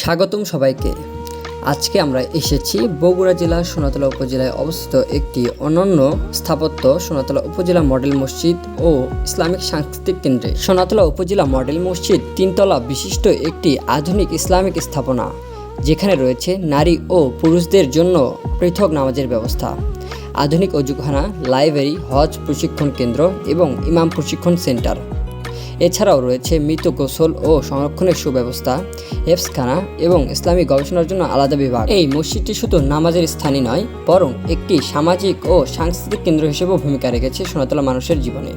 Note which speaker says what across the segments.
Speaker 1: স্বাগতম সবাইকে। আজকে আমরা এসেছি বগুড়া জেলার সোনাতলা উপজেলায় অবস্থিত একটি অনন্য স্থাপত্য সোনাতলা উপজেলা মডেল মসজিদ ও ইসলামিক সাংস্কৃতিক কেন্দ্রে। সোনাতলা উপজেলা মডেল মসজিদ তিনতলা বিশিষ্ট একটি আধুনিক ইসলামিক স্থাপনা, যেখানে রয়েছে নারী ও পুরুষদের জন্য পৃথক নামাজের ব্যবস্থা, আধুনিক অজুখানা, লাইব্রেরি, হজ প্রশিক্ষণ কেন্দ্র এবং ইমাম প্রশিক্ষণ সেন্টার। এছাড়াও রয়েছে মৃত গোসল ও সংরক্ষণের সুব্যবস্থা হেফসখানা এবং ইসলামী গবেষণার জন্য আলাদা বিভাগ। এই মসজিদটি শুধু নামাজের স্থানই নয়, বরং একটি সামাজিক ও সাংস্কৃতিক কেন্দ্র হিসেবেও ভূমিকা রেখেছে সোনাতলা মানুষের জীবনে।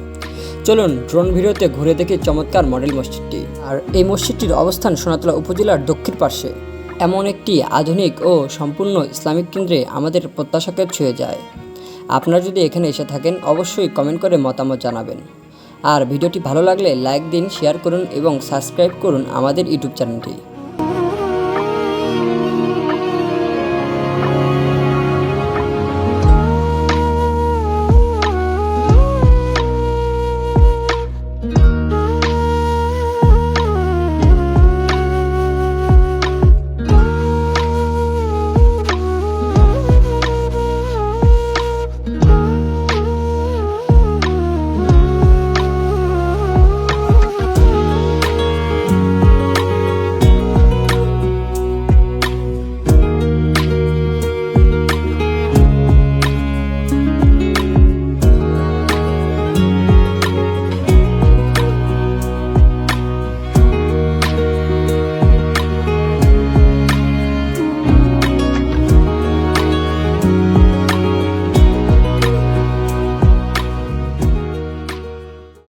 Speaker 1: চলুন ড্রোন ভিডিওতে ঘুরে দেখি চমৎকার মডেল মসজিদটি। আর এই মসজিদটির অবস্থান সোনাতলা উপজেলার দক্ষিণ পার্শ্বে। এমন একটি আধুনিক ও সম্পূর্ণ ইসলামিক কেন্দ্রে আমাদের প্রত্যাশাকে ছুঁয়ে যায়। আপনারা যদি এখানে এসে থাকেন, অবশ্যই কমেন্ট করে মতামত জানাবেন। আর ভিডিওটি ভালো লাগলে লাইক দিন শেয়ার করুন এবং সাবস্ক্রাইব করুন আমাদের ইউটিউব চ্যানেলটি।